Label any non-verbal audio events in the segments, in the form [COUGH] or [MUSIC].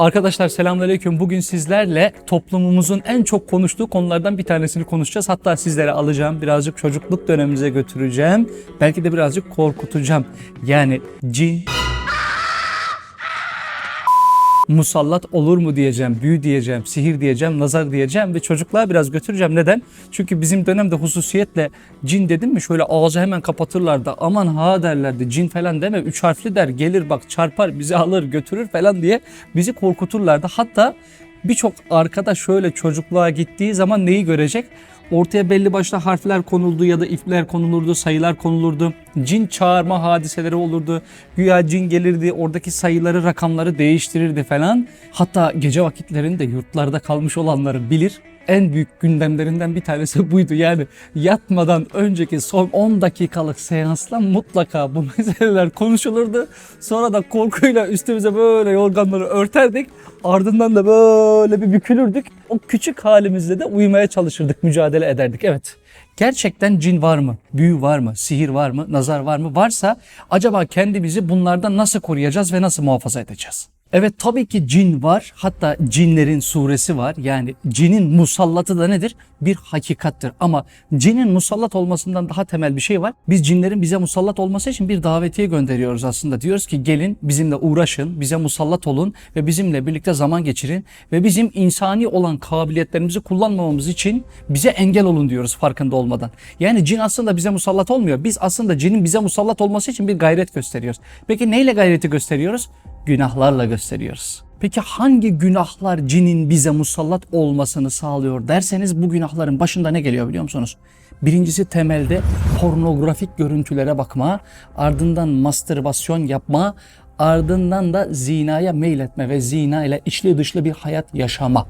Arkadaşlar selamünaleyküm. Bugün sizlerle toplumumuzun en çok konuştuğu konulardan bir tanesini konuşacağız. Hatta sizlere alacağım, birazcık çocukluk dönemimize götüreceğim. Belki de birazcık korkutacağım. Yani cin musallat olur mu diyeceğim, büyü diyeceğim, sihir diyeceğim, nazar diyeceğim ve çocukluğa biraz götüreceğim. Neden? Çünkü bizim dönemde hususiyetle cin dedim mi şöyle ağzı hemen kapatırlardı. Aman ha derlerdi cin falan deme üç harfli der gelir bak çarpar bizi alır götürür falan diye bizi korkuturlardı. Hatta birçok arkadaş şöyle çocukluğa gittiği zaman neyi görecek? Ortaya belli başlı harfler konuldu ya da ifler konulurdu, sayılar konulurdu. Cin çağırma hadiseleri olurdu. Güya cin gelirdi, oradaki sayıları, rakamları değiştirirdi falan. Hatta gece vakitlerinde yurtlarda kalmış olanları bilir. En büyük gündemlerinden bir tanesi [LAUGHS] buydu. Yani yatmadan önceki son 10 dakikalık seansla mutlaka bu [LAUGHS] meseleler konuşulurdu. Sonra da korkuyla üstümüze böyle yorganları örterdik. Ardından da böyle bir bükülürdük. O küçük halimizle de uyumaya çalışırdık, mücadele ederdik. Evet. Gerçekten cin var mı? Büyü var mı? Sihir var mı? Nazar var mı? Varsa acaba kendimizi bunlardan nasıl koruyacağız ve nasıl muhafaza edeceğiz? Evet tabii ki cin var. Hatta cinlerin suresi var. Yani cinin musallatı da nedir? Bir hakikattir. Ama cinin musallat olmasından daha temel bir şey var. Biz cinlerin bize musallat olması için bir davetiye gönderiyoruz aslında. Diyoruz ki gelin bizimle uğraşın, bize musallat olun ve bizimle birlikte zaman geçirin ve bizim insani olan kabiliyetlerimizi kullanmamamız için bize engel olun diyoruz farkında olmadan. Yani cin aslında bize musallat olmuyor. Biz aslında cinin bize musallat olması için bir gayret gösteriyoruz. Peki neyle gayreti gösteriyoruz? Günahlarla gösteriyoruz. Peki hangi günahlar cinin bize musallat olmasını sağlıyor derseniz bu günahların başında ne geliyor biliyor musunuz? Birincisi temelde pornografik görüntülere bakma, ardından mastürbasyon yapma, ardından da zinaya meyletme ve zina ile içli dışlı bir hayat yaşama.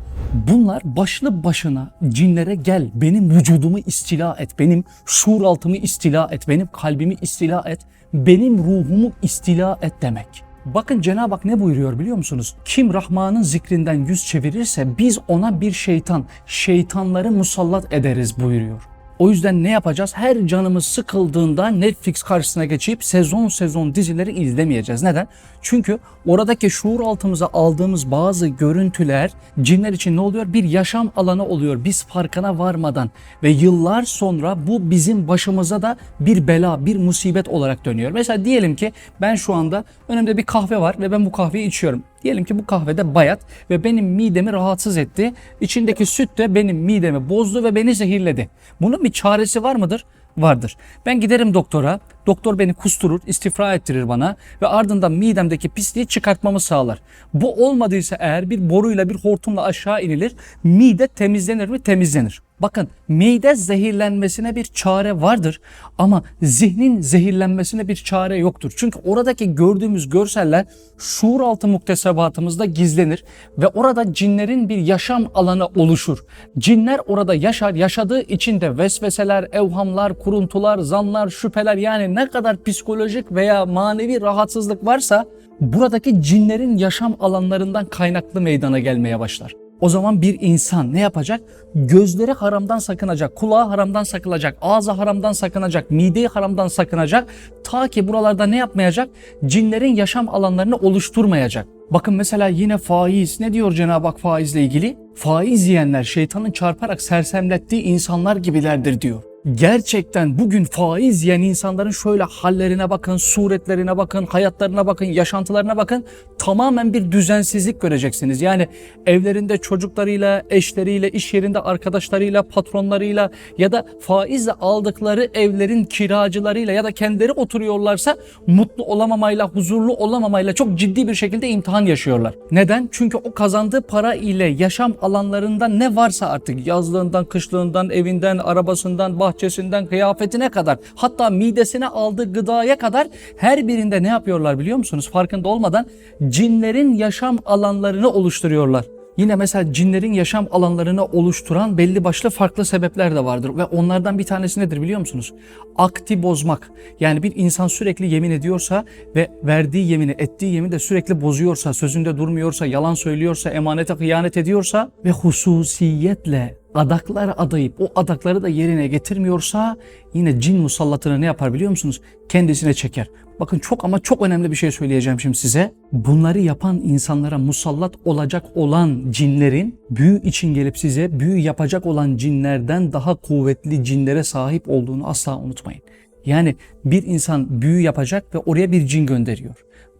Bunlar başlı başına cinlere gel benim vücudumu istila et, benim şuur altımı istila et, benim kalbimi istila et, benim ruhumu istila et demek. Bakın Cenab-ı Hak ne buyuruyor biliyor musunuz? Kim Rahman'ın zikrinden yüz çevirirse biz ona bir şeytan, şeytanları musallat ederiz buyuruyor. O yüzden ne yapacağız? Her canımız sıkıldığında Netflix karşısına geçip sezon sezon dizileri izlemeyeceğiz. Neden? Çünkü oradaki şuur altımıza aldığımız bazı görüntüler cinler için ne oluyor? Bir yaşam alanı oluyor biz farkına varmadan. Ve yıllar sonra bu bizim başımıza da bir bela, bir musibet olarak dönüyor. Mesela diyelim ki ben şu anda önümde bir kahve var ve ben bu kahveyi içiyorum. Diyelim ki bu kahvede bayat ve benim midemi rahatsız etti. İçindeki süt de benim midemi bozdu ve beni zehirledi. Bunun bir çaresi var mıdır? Vardır. Ben giderim doktora. Doktor beni kusturur, istifra ettirir bana ve ardından midemdeki pisliği çıkartmamı sağlar. Bu olmadıysa eğer bir boruyla bir hortumla aşağı inilir. Mide temizlenir mi? Temizlenir. Bakın mide zehirlenmesine bir çare vardır ama zihnin zehirlenmesine bir çare yoktur. Çünkü oradaki gördüğümüz görseller şuur altı muktesebatımızda gizlenir ve orada cinlerin bir yaşam alanı oluşur. Cinler orada yaşar, yaşadığı için de vesveseler, evhamlar, kuruntular, zanlar, şüpheler yani ne kadar psikolojik veya manevi rahatsızlık varsa buradaki cinlerin yaşam alanlarından kaynaklı meydana gelmeye başlar. O zaman bir insan ne yapacak? Gözleri haramdan sakınacak, kulağı haramdan sakınacak, ağzı haramdan sakınacak, mideyi haramdan sakınacak. Ta ki buralarda ne yapmayacak? Cinlerin yaşam alanlarını oluşturmayacak. Bakın mesela yine faiz. Ne diyor Cenab-ı Hak faizle ilgili? Faiz yiyenler şeytanın çarparak sersemlettiği insanlar gibilerdir diyor. Gerçekten bugün faiz yiyen insanların şöyle hallerine bakın, suretlerine bakın, hayatlarına bakın, yaşantılarına bakın. Tamamen bir düzensizlik göreceksiniz. Yani evlerinde çocuklarıyla, eşleriyle, iş yerinde arkadaşlarıyla, patronlarıyla ya da faizle aldıkları evlerin kiracılarıyla ya da kendileri oturuyorlarsa mutlu olamamayla, huzurlu olamamayla çok ciddi bir şekilde imtihan yaşıyorlar. Neden? Çünkü o kazandığı para ile yaşam alanlarında ne varsa artık yazlığından, kışlığından, evinden, arabasından, bahçesinden, kıyafetine kadar hatta midesine aldığı gıdaya kadar her birinde ne yapıyorlar biliyor musunuz? Farkında olmadan cinlerin yaşam alanlarını oluşturuyorlar. Yine mesela cinlerin yaşam alanlarını oluşturan belli başlı farklı sebepler de vardır ve onlardan bir tanesi nedir biliyor musunuz? Akti bozmak. Yani bir insan sürekli yemin ediyorsa ve verdiği yemini, ettiği yemini de sürekli bozuyorsa, sözünde durmuyorsa, yalan söylüyorsa, emanete hıyanet ediyorsa ve hususiyetle adaklar adayıp o adakları da yerine getirmiyorsa yine cin musallatını ne yapar biliyor musunuz? Kendisine çeker. Bakın çok ama çok önemli bir şey söyleyeceğim şimdi size. Bunları yapan insanlara musallat olacak olan cinlerin büyü için gelip size büyü yapacak olan cinlerden daha kuvvetli cinlere sahip olduğunu asla unutmayın. Yani bir insan büyü yapacak ve oraya bir cin gönderiyor.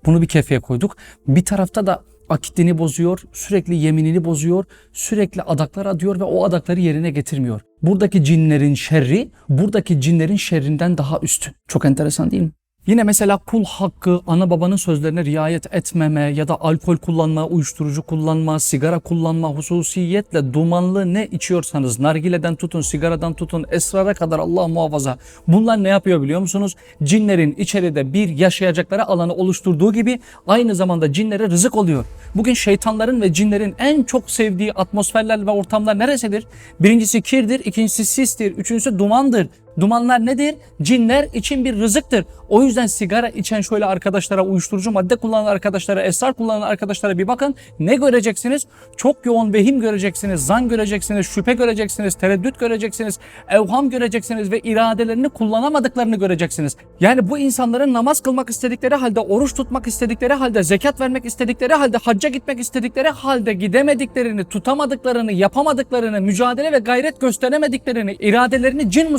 Bunu bir kefeye koyduk. Bir tarafta da akidini bozuyor, sürekli yeminini bozuyor, sürekli adaklar adıyor ve o adakları yerine getirmiyor. Buradaki cinlerin şerri, buradaki cinlerin şerrinden daha üstün. Çok enteresan değil mi? Yine mesela kul hakkı, ana babanın sözlerine riayet etmeme ya da alkol kullanma, uyuşturucu kullanma, sigara kullanma hususiyetle dumanlı ne içiyorsanız, nargileden tutun, sigaradan tutun, esrara kadar Allah muhafaza. Bunlar ne yapıyor biliyor musunuz? Cinlerin içeride bir yaşayacakları alanı oluşturduğu gibi aynı zamanda cinlere rızık oluyor. Bugün şeytanların ve cinlerin en çok sevdiği atmosferler ve ortamlar neresidir? Birincisi kirdir, ikincisi sistir, üçüncüsü dumandır. Dumanlar nedir? Cinler için bir rızıktır. O yüzden sigara içen şöyle arkadaşlara, uyuşturucu madde kullanan arkadaşlara, esrar kullanan arkadaşlara bir bakın. Ne göreceksiniz? Çok yoğun vehim göreceksiniz, zan göreceksiniz, şüphe göreceksiniz, tereddüt göreceksiniz, evham göreceksiniz ve iradelerini kullanamadıklarını göreceksiniz. Yani bu insanların namaz kılmak istedikleri halde, oruç tutmak istedikleri halde, zekat vermek istedikleri halde, hacca gitmek istedikleri halde gidemediklerini, tutamadıklarını, yapamadıklarını, mücadele ve gayret gösteremediklerini, iradelerini cin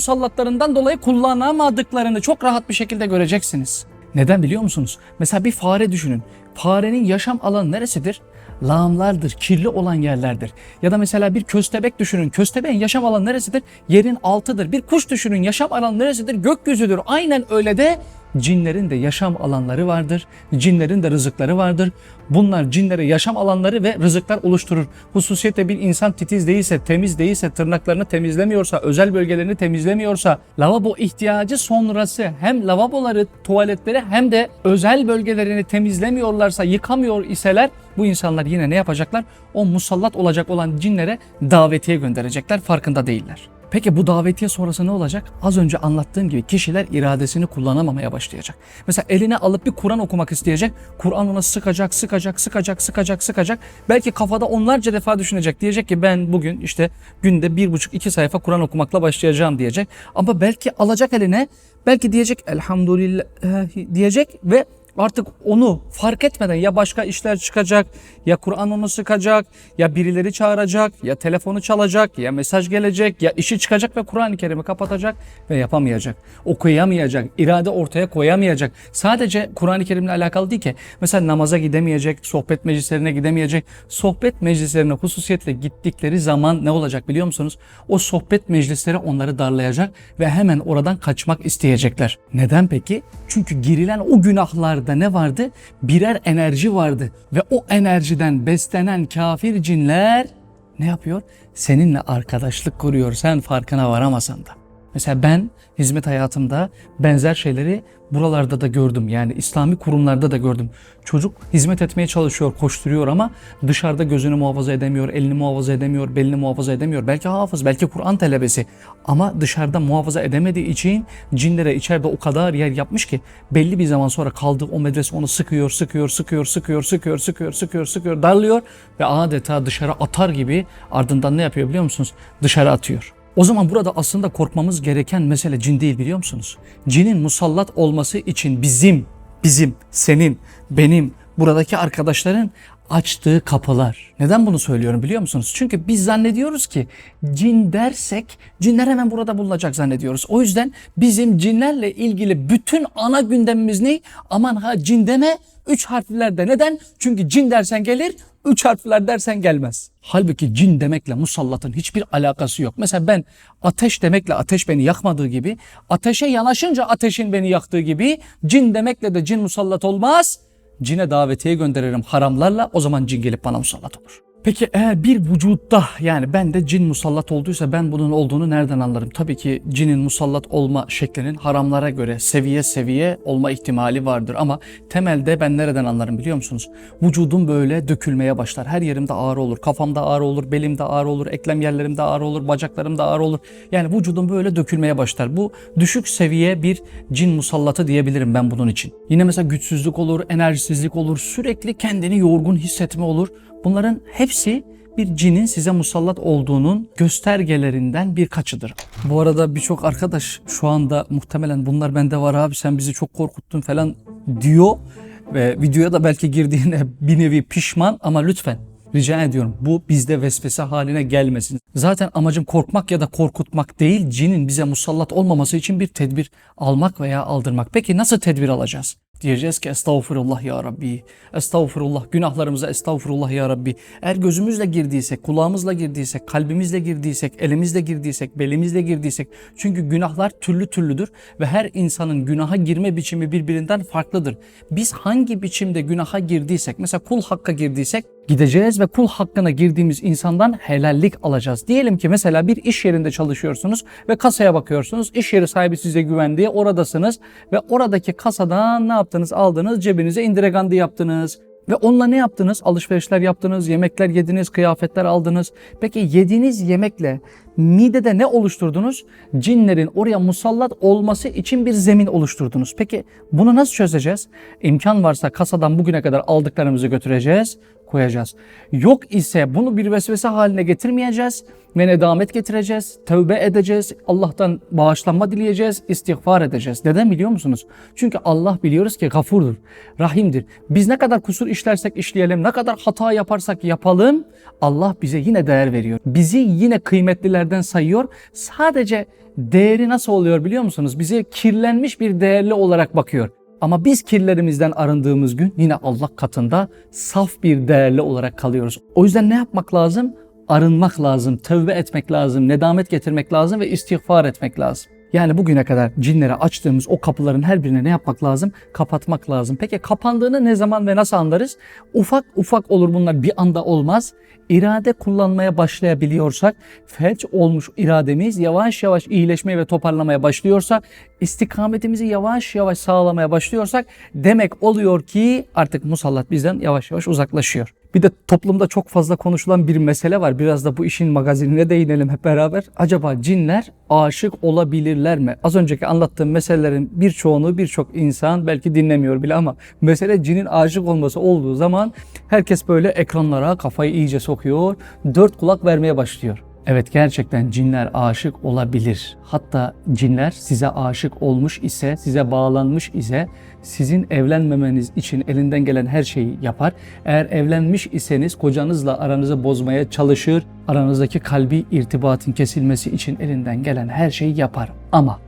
musallatlarından dolayı kullanamadıklarını çok rahat bir şekilde göreceksiniz. Neden biliyor musunuz? Mesela bir fare düşünün. Farenin yaşam alanı neresidir? Lağımlardır, kirli olan yerlerdir. Ya da mesela bir köstebek düşünün. Köstebeğin yaşam alanı neresidir? Yerin altıdır. Bir kuş düşünün. Yaşam alanı neresidir? Gökyüzüdür. Aynen öyle de cinlerin de yaşam alanları vardır. Cinlerin de rızıkları vardır. Bunlar cinlere yaşam alanları ve rızıklar oluşturur. Hususiyetle bir insan titiz değilse, temiz değilse, tırnaklarını temizlemiyorsa, özel bölgelerini temizlemiyorsa, lavabo ihtiyacı sonrası hem lavaboları, tuvaletleri hem de özel bölgelerini temizlemiyorlarsa, yıkamıyor iseler bu insanlar yine ne yapacaklar? O musallat olacak olan cinlere davetiye gönderecekler farkında değiller. Peki bu davetiye sonrası ne olacak? Az önce anlattığım gibi kişiler iradesini kullanamamaya başlayacak. Mesela eline alıp bir Kur'an okumak isteyecek. Kur'an ona sıkacak, sıkacak, sıkacak, sıkacak, sıkacak. Belki kafada onlarca defa düşünecek. Diyecek ki ben bugün işte günde bir buçuk iki sayfa Kur'an okumakla başlayacağım diyecek. Ama belki alacak eline belki diyecek elhamdülillah diyecek ve artık onu fark etmeden ya başka işler çıkacak, ya Kur'an onu sıkacak, ya birileri çağıracak, ya telefonu çalacak, ya mesaj gelecek, ya işi çıkacak ve Kur'an-ı Kerim'i kapatacak ve yapamayacak. Okuyamayacak, irade ortaya koyamayacak. Sadece Kur'an-ı Kerim'le alakalı değil ki. Mesela namaza gidemeyecek, sohbet meclislerine gidemeyecek. Sohbet meclislerine hususiyetle gittikleri zaman ne olacak biliyor musunuz? O sohbet meclisleri onları darlayacak ve hemen oradan kaçmak isteyecekler. Neden peki? Çünkü girilen o günahlarda ne vardı? Birer enerji vardı ve o enerjiden beslenen kafir cinler ne yapıyor? Seninle arkadaşlık kuruyor sen farkına varamasan da. Mesela ben hizmet hayatımda benzer şeyleri buralarda da gördüm. Yani İslami kurumlarda da gördüm. Çocuk hizmet etmeye çalışıyor, koşturuyor ama dışarıda gözünü muhafaza edemiyor, elini muhafaza edemiyor, belini muhafaza edemiyor. Belki hafız, belki Kur'an talebesi ama dışarıda muhafaza edemediği için cinlere içeride o kadar yer yapmış ki belli bir zaman sonra kaldığı o medrese onu sıkıyor, sıkıyor, sıkıyor, sıkıyor, sıkıyor, sıkıyor, sıkıyor, sıkıyor, darlıyor ve adeta dışarı atar gibi ardından ne yapıyor biliyor musunuz? Dışarı atıyor. O zaman burada aslında korkmamız gereken mesele cin değil biliyor musunuz? Cinin musallat olması için bizim, bizim, senin, benim, buradaki arkadaşların açtığı kapılar. Neden bunu söylüyorum biliyor musunuz? Çünkü biz zannediyoruz ki cin dersek cinler hemen burada bulunacak zannediyoruz. O yüzden bizim cinlerle ilgili bütün ana gündemimiz ne? Aman ha cin deme üç harflerde. Neden? Çünkü cin dersen gelir, üç harfler dersen gelmez. Halbuki cin demekle musallatın hiçbir alakası yok. Mesela ben ateş demekle ateş beni yakmadığı gibi, ateşe yanaşınca ateşin beni yaktığı gibi cin demekle de cin musallat olmaz. Cine davetiye gönderirim haramlarla o zaman cin gelip bana musallat olur. Peki eğer bir vücutta yani bende cin musallat olduysa ben bunun olduğunu nereden anlarım? Tabii ki cinin musallat olma şeklinin haramlara göre seviye seviye olma ihtimali vardır ama temelde ben nereden anlarım biliyor musunuz? Vücudum böyle dökülmeye başlar. Her yerimde ağrı olur. Kafamda ağrı olur, belimde ağrı olur, eklem yerlerimde ağrı olur, bacaklarımda ağrı olur. Yani vücudum böyle dökülmeye başlar. Bu düşük seviye bir cin musallatı diyebilirim ben bunun için. Yine mesela güçsüzlük olur, enerjisizlik olur, sürekli kendini yorgun hissetme olur. Bunların hepsi bir cinin size musallat olduğunun göstergelerinden birkaçıdır. Bu arada birçok arkadaş şu anda muhtemelen bunlar bende var abi sen bizi çok korkuttun falan diyor ve videoya da belki girdiğine [LAUGHS] bir nevi pişman ama lütfen rica ediyorum bu bizde vesvese haline gelmesin. Zaten amacım korkmak ya da korkutmak değil cinin bize musallat olmaması için bir tedbir almak veya aldırmak. Peki nasıl tedbir alacağız? Diyeceğiz ki estağfurullah ya Rabbi. Estağfurullah günahlarımıza estağfurullah ya Rabbi. Eğer gözümüzle girdiysek, kulağımızla girdiysek, kalbimizle girdiysek, elimizle girdiysek, belimizle girdiysek. Çünkü günahlar türlü türlüdür ve her insanın günaha girme biçimi birbirinden farklıdır. Biz hangi biçimde günaha girdiysek, mesela kul hakka girdiysek gideceğiz ve kul hakkına girdiğimiz insandan helallik alacağız. Diyelim ki mesela bir iş yerinde çalışıyorsunuz ve kasaya bakıyorsunuz. İş yeri sahibi size güvendiği oradasınız ve oradaki kasadan ne yaptınız? Aldınız cebinize indiregandı yaptınız. Ve onunla ne yaptınız? Alışverişler yaptınız, yemekler yediniz, kıyafetler aldınız. Peki yediğiniz yemekle midede ne oluşturdunuz? Cinlerin oraya musallat olması için bir zemin oluşturdunuz. Peki bunu nasıl çözeceğiz? İmkan varsa kasadan bugüne kadar aldıklarımızı götüreceğiz, koyacağız. Yok ise bunu bir vesvese haline getirmeyeceğiz ve nedamet getireceğiz, tövbe edeceğiz, Allah'tan bağışlanma dileyeceğiz, istiğfar edeceğiz. Neden biliyor musunuz? Çünkü Allah biliyoruz ki gafurdur, rahimdir. Biz ne kadar kusur işlersek işleyelim, ne kadar hata yaparsak yapalım, Allah bize yine değer veriyor. Bizi yine kıymetlilerden sayıyor. Sadece değeri nasıl oluyor biliyor musunuz? Bize kirlenmiş bir değerli olarak bakıyor. Ama biz kirlerimizden arındığımız gün yine Allah katında saf bir değerli olarak kalıyoruz. O yüzden ne yapmak lazım? Arınmak lazım, tövbe etmek lazım, nedamet getirmek lazım ve istiğfar etmek lazım. Yani bugüne kadar cinlere açtığımız o kapıların her birine ne yapmak lazım? Kapatmak lazım. Peki kapandığını ne zaman ve nasıl anlarız? Ufak ufak olur bunlar bir anda olmaz. İrade kullanmaya başlayabiliyorsak, felç olmuş irademiz yavaş yavaş iyileşmeye ve toparlamaya başlıyorsa, istikametimizi yavaş yavaş sağlamaya başlıyorsak demek oluyor ki artık musallat bizden yavaş yavaş uzaklaşıyor. Bir de toplumda çok fazla konuşulan bir mesele var. Biraz da bu işin magazinine değinelim hep beraber. Acaba cinler aşık olabilirler mi? Az önceki anlattığım meselelerin birçoğunu birçok insan belki dinlemiyor bile ama mesele cinin aşık olması olduğu zaman herkes böyle ekranlara kafayı iyice sokuyor. Dört kulak vermeye başlıyor. Evet gerçekten cinler aşık olabilir. Hatta cinler size aşık olmuş ise, size bağlanmış ise sizin evlenmemeniz için elinden gelen her şeyi yapar. Eğer evlenmiş iseniz kocanızla aranızı bozmaya çalışır. Aranızdaki kalbi irtibatın kesilmesi için elinden gelen her şeyi yapar. Ama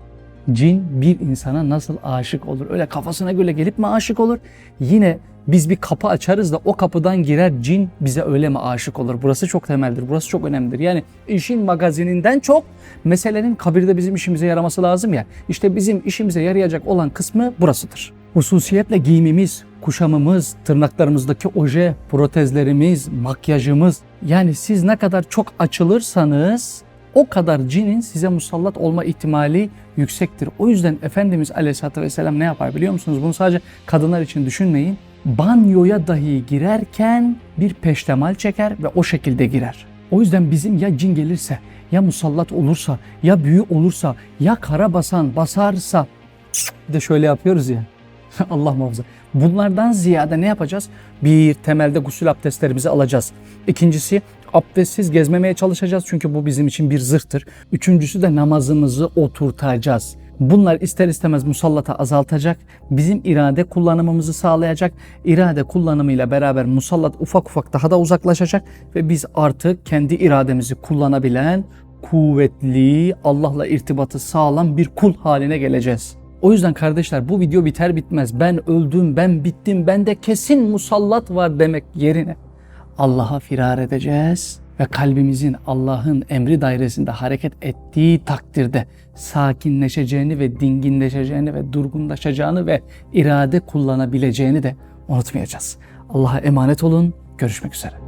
cin bir insana nasıl aşık olur? Öyle kafasına göre gelip mi aşık olur? Yine biz bir kapı açarız da o kapıdan girer cin bize öyle mi aşık olur? Burası çok temeldir, burası çok önemlidir. Yani işin magazininden çok meselenin kabirde bizim işimize yaraması lazım ya. İşte bizim işimize yarayacak olan kısmı burasıdır. Hususiyetle giyimimiz, kuşamımız, tırnaklarımızdaki oje, protezlerimiz, makyajımız. Yani siz ne kadar çok açılırsanız o kadar cinin size musallat olma ihtimali yüksektir. O yüzden Efendimiz Aleyhisselatü Vesselam ne yapar biliyor musunuz? Bunu sadece kadınlar için düşünmeyin. Banyoya dahi girerken bir peştemal çeker ve o şekilde girer. O yüzden bizim ya cin gelirse, ya musallat olursa, ya büyü olursa, ya kara basan basarsa de şöyle yapıyoruz ya. [LAUGHS] Allah muhafaza. Bunlardan ziyade ne yapacağız? Bir, temelde gusül abdestlerimizi alacağız. İkincisi, abdestsiz gezmemeye çalışacağız çünkü bu bizim için bir zırhtır. Üçüncüsü de namazımızı oturtacağız. Bunlar ister istemez musallata azaltacak, bizim irade kullanımımızı sağlayacak. İrade kullanımıyla beraber musallat ufak ufak daha da uzaklaşacak ve biz artık kendi irademizi kullanabilen, kuvvetli, Allah'la irtibatı sağlam bir kul haline geleceğiz. O yüzden kardeşler bu video biter bitmez ben öldüm, ben bittim, bende kesin musallat var demek yerine Allah'a firar edeceğiz ve kalbimizin Allah'ın emri dairesinde hareket ettiği takdirde sakinleşeceğini ve dinginleşeceğini ve durgunlaşacağını ve irade kullanabileceğini de unutmayacağız. Allah'a emanet olun. Görüşmek üzere.